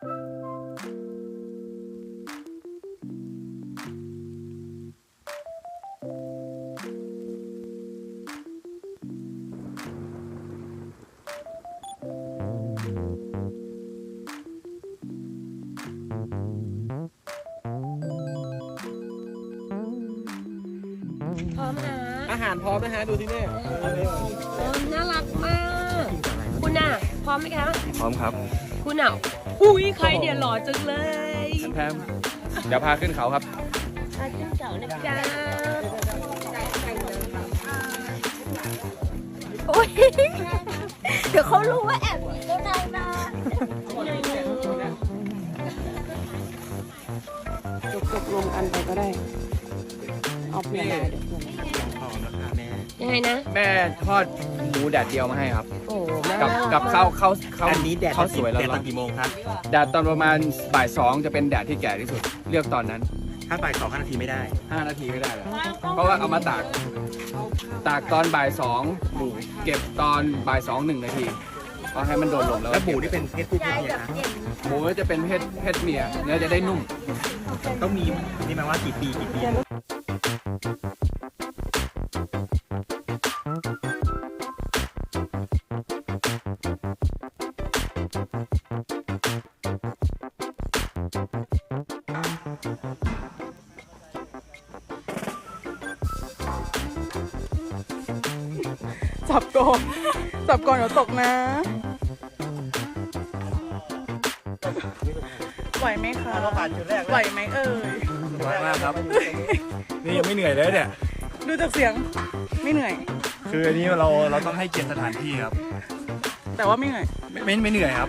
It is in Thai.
พร้อมนะอาหารพร้อมนะฮะ ดูที่นี่โอ้น่ารักมาก คุณน่ะ พร้อมไหมคะ พร้อมครับ คุณอะอุ้ยใครเดี๋ยวหล่อจังเลยแพมเดี๋ยวพาขึ้นเขาครับมาขึ้นเสานะจ๊ะโอ้ยเดี๋ยวเขารู้ว่าแอบหนีเจ้านายมาจบจบรวมกันไปก็ได้เอาเปลี่ยนได้เดี๋ยวเปลี่ยนยังไงนะ แม่ทอดหมูแดดเดียวมาให้ครับ โอ้แม่ กับกับข้าวข้าวข้าวอันนี้แดดข้าวสวยแล้วแดดตอนกี่โมงครับแดดตอนประมาณบ่ายสองจะเป็นแดดที่แก่ที่สุด เลือกตอนนั้นถ้าบ่ายสองห้านาทีไม่ได้ 5 นาทีไม่ได้เลยเพราะว่าเอามาตาก ตากตอนบ่ายสองเก็บตอนบ่ายสองหนึ่งนาทีเพราะให้มันโดนลมแล้วแล้วหมูนี่เป็นเพศผู้เพศเมียนะหมูจะเป็นเพศเพศเมียเนื้อจะได้นุ่มต้องมีนี่หมายว่ากี่ปีกี่ปี จับก่อนจับก่อนเดี๋ยวตกนะ ไหวไหมคะเราผ่านจุดแรกไหวไหมเอ่ยมากครับ นี่ยังไม่เหนื่อยเลยเนี่ย ดูจากเสียงไม่เหนื่อย คืออันนี้เราเราต้องให้เกียรติสถานที่ครับ แต่ว่าไม่เหนื่อย ไม่ไม่ไม่เหนื่อยครับ